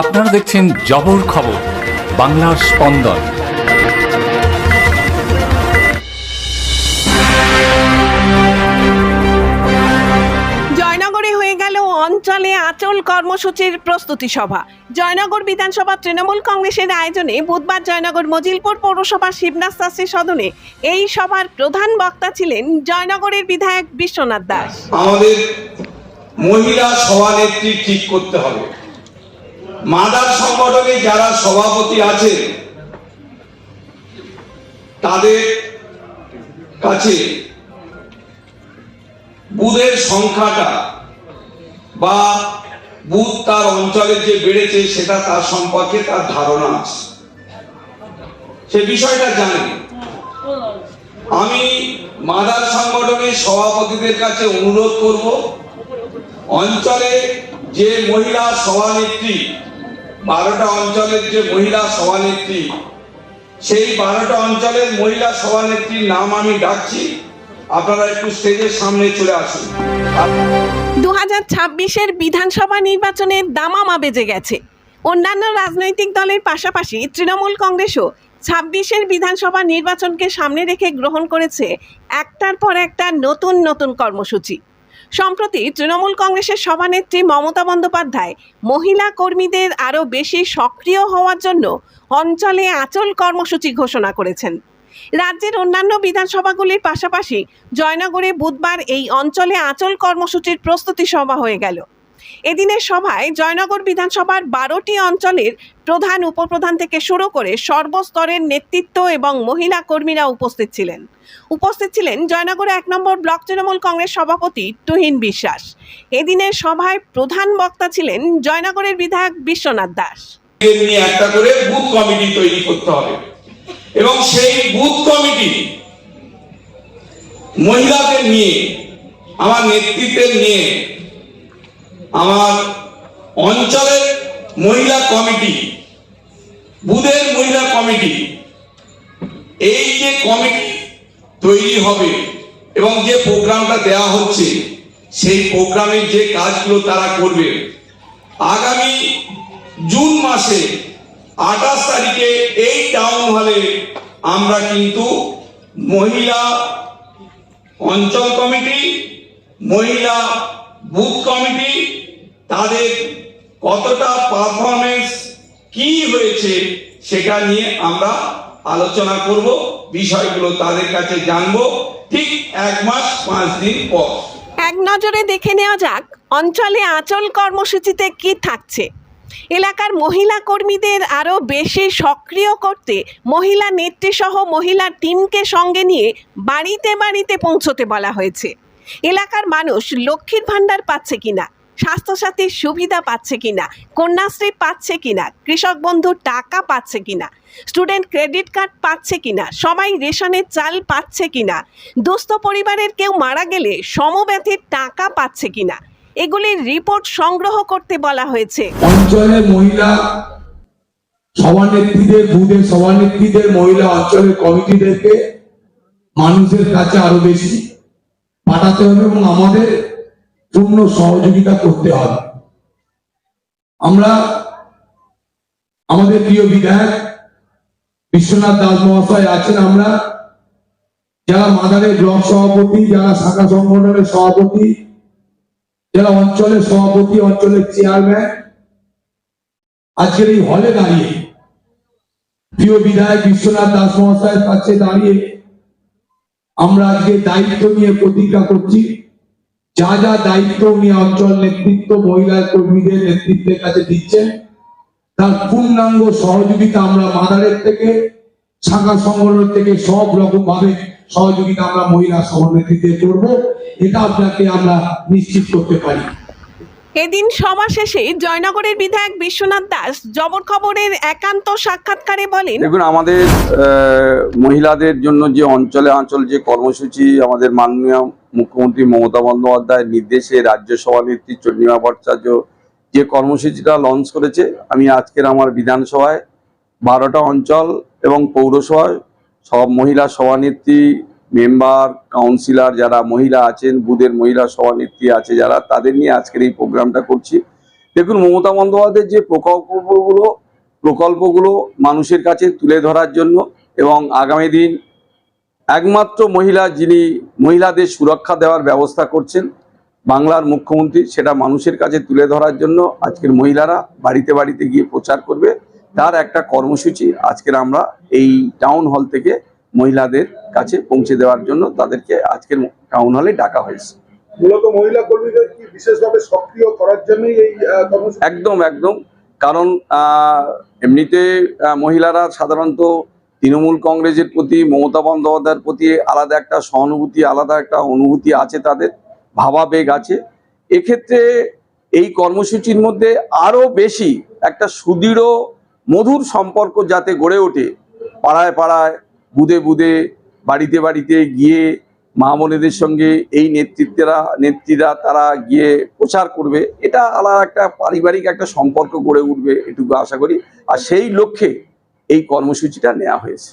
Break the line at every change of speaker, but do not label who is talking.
আপনারা দেখছেন জবর খবর বাংলার স্পন্দন।
জয়নগরে হয়ে গেল অঞ্চলে আচল কর্মসূচির প্রস্তুতি সভা। জয়নগর বিধানসভা তৃণমূল কংগ্রেসের আয়োজনে বুধবার জয়নগর মজিলপুর পৌরসভা শিবনাথ শাস্ত্রী সদনে এই সভার প্রধান বক্তা ছিলেন জয়নগরের বিধায়ক বিশ্বনাথ দাস।
আমাদের মহিলা সভানেত্রী ঠিক করতে হবে। মাদার সংগঠনে যারা সভাপতি আছেন, তাদের কাছে বুধের সংখ্যাটা বা বুধ তার অঞ্চলে যে বেড়েছে সেটা তার সম্পর্কে তার ধারণা আছে। সে বিষয়টা জানেন আমি মাদার সংগঠনের সভাপতিদের কাছে অনুরোধ করব, অঞ্চলে যে মহিলা সভানেত্রী বারোটা অঞ্চলের যে মহিলা সভানেত্রী, সেই বারোটা অঞ্চলের মহিলা সভানেত্রীর নাম আমি ডাকছি। আপনারা একটু স্টেজের সামনে চলে আসুন।
দু হাজার ছাব্বিশের বিধানসভা নির্বাচনের দামামা বেজে গেছে। অন্যান্য রাজনৈতিক দলের পাশাপাশি তৃণমূল কংগ্রেসও ছাব্বিশের বিধানসভা নির্বাচনকে সামনে রেখে গ্রহণ করেছে একটার পর একটা নতুন নতুন কর্মসূচি। সম্প্রতি তৃণমূল কংগ্রেসের সভানেত্রী মমতা বন্দ্যোপাধ্যায় মহিলা কর্মীদের আরও বেশি সক্রিয় হওয়ার জন্য অঞ্চলে আচল কর্মসূচি ঘোষণা করেছেন। রাজ্যের অন্যান্য বিধানসভাগুলির পাশাপাশি জয়নগরে বুধবার এই অঞ্চলে আচল কর্মসূচির প্রস্তুতি সভা হয়ে গেল। এদিনের সভায় জয়নগর বিধানসভার বারোটি অঞ্চলের প্রধান উপপ্রধান থেকে শুরু করে সর্বস্তরের নেতৃত্ব এবং মহিলা কর্মীরা উপস্থিত ছিলেন। উপস্থিত ছিলেন জয়নগরে এক নম্বর ব্লক তৃণমূল কংগ্রেস সভাপতি তুহিন বিশ্বাস। এদিনের সভায় প্রধান বক্তা ছিলেন জয়নগরের বিধায়ক বিশ্বনাথ দাস।
এবং সেই বুথ কমিটি মহিলাদের নিয়ে, আমার নেতৃত্বের নিয়ে আমার অঞ্চলের মহিলা কমিটি বুধের মহিলা কমিটি, এই যে কমিটি তৈরি হবে এবং যে প্রোগ্রামটা দেওয়া হচ্ছে, সেই প্রোগ্রামের যে কাজগুলো তারা করবে, আগামী জুন মাসে, আঠাশ তারিখে এই টাউন হলে আমরা কিন্তু মহিলা অঞ্চল কমিটি, মহিলা বুথ কমিটি তাদের কতটা পারফরমেন্স কি হয়েছে সেটা নিয়ে আমরা আলোচনা করব, বিষয়গুলো তাদের কাছে জানব। ঠিক এক মাস পাঁচ দিন পর।
এক নজরে দেখে নেওয়া যাক, অঞ্চলে আচল কর্মসূচিতে কি থাকছে। এলাকার মহিলা কর্মীদের আরও বেশি সক্রিয় করতে মহিলা নেত্রীসহ মহিলা টিমকে সঙ্গে নিয়ে বাড়িতে বাড়িতে পৌঁছতে বলা হয়েছে। এলাকার মানুষ লক্ষ্মীর ভাণ্ডার পাচ্ছে কিনা স্বাস্থ্যসাথীর সুবিধা পাচ্ছে কিনা, কন্যাশ্রী পাচ্ছে কিনা, কৃষক বন্ধু টাকা পাচ্ছে কিনা, স্টুডেন্ট ক্রেডিট কার্ড পাচ্ছে কিনা, সবাই রেশনের চাল পাচ্ছে কিনা, দুস্থ পরিবারের কেউ মারা গেলে সমব্যথীর টাকা পাচ্ছে কিনা, এগুলির রিপোর্ট সংগ্রহ করতে বলা হয়েছে।
অঞ্চলে মহিলা সভানেত্রীদের বুধের সভানেত্রীদের, মহিলা অঞ্চলের কমিটিদেরকে মানুষের কাছে আরও বেশি পাঠাতে হবে এবং আমাদের পূর্ণ সহযোগিতা করতে হবে। আমরা আমাদের প্রিয় বিধায়ক বিশ্বনাথ দাস মহাশয় আছেন আমরা। যারা মাদারের ব্লক সভাপতি, যারা শাখা সংগঠনের সভাপতি, যারা অঞ্চলের সভাপতি, অঞ্চলের চেয়ারম্যান, আজকের এই হলে দাঁড়িয়ে প্রিয় বিধায়ক বিশ্বনাথ দাস মহাশয়ের কাছে দাঁড়িয়ে আমরা আজকে দায়িত্ব নিয়ে প্রতিজ্ঞা করছি। যা যা দায়িত্ব উনি অঞ্চল নেতৃত্ব মহিলা কর্মীদের নেতৃত্বের কাছে দিচ্ছেন তার পূর্ণাঙ্গ সহযোগিতা আমরা মাদারের থেকে শাখা সংগঠন থেকে সব রকম ভাবে সহযোগিতা আমরা মহিলা সভানেত্রীতে করব এটা আপনাকে আমরা নিশ্চিত করতে পারি।
এদিন সভা শেষে জয়নগরের বিধায়ক বিশ্বনাথ দাস জবর খবরের একান্ত সাক্ষাৎকারে বলেন
দেখুন আমাদের মহিলাদের জন্য যে অঞ্চলে অঞ্চল যে কর্মসূচি আমাদের মাননীয় মুখ্যমন্ত্রী মমতা বন্দ্যোপাধ্যায়ের নির্দেশে রাজ্য সভানেত্রী চন্দ্রিমা ভট্টাচার্য যে কর্মসূচিটা লঞ্চ করেছে, আমি আজকের আমার বিধানসভায় বারোটা অঞ্চল এবং পৌরসভায় সব মহিলা সভানেত্রী মেম্বার কাউন্সিলর যারা মহিলা আছেন বুধের মহিলা সভানেত্রী আছে যারা, তাদের নিয়ে আজকের এই প্রোগ্রামটা করছি।
দেখুন, মমতা বন্দ্যোপাধ্যায়ের যে প্রকল্পগুলো প্রকল্পগুলো মানুষের কাছে তুলে ধরার জন্য এবং আগামী দিন একমাত্র মহিলা যিনি মহিলাদের সুরক্ষা দেওয়ার ব্যবস্থা করছেন বাংলার মুখ্যমন্ত্রী সেটা মানুষের কাছে তুলে ধরার জন্য আজকের মহিলারা বাড়িতে বাড়িতে গিয়ে প্রচার করবে। তার একটা কর্মসূচি আজকের আমরা এই টাউন হল থেকে মহিলাদের কাছে পৌঁছে দেওয়ার জন্য তাদেরকে আজকের টাউন হলে ডাকা হয়েছে।
মূলত মহিলা কর্মীদের কি বিশেষভাবে সক্রিয় করার জন্যই এই
একদম একদম। কারণ এমনিতে মহিলারা সাধারণত তৃণমূল কংগ্রেসের প্রতি, মমতা বন্দ্যোপাধ্যায়ের প্রতি আলাদা একটা সহানুভূতি, আলাদা একটা অনুভূতি আছে তাদের, ভাবাবেগ আছে। এক্ষেত্রে এই কর্মসূচির মধ্যে আরও বেশি একটা সুদৃঢ়, মধুর সম্পর্ক যাতে গড়ে ওঠে, পাড়ায় পাড়ায়, বুদে বুদে, বাড়িতে বাড়িতে গিয়ে মা বোনেদের সঙ্গে এই নেতৃত্বেরা, নেত্রীরা তারা গিয়ে প্রচার করবে, এটা আলাদা একটা পারিবারিক একটা সম্পর্ক গড়ে উঠবে, এটুকু আশা করি। আর সেই লক্ষ্যে এই কর্মসূচিটা নেওয়া হয়েছে।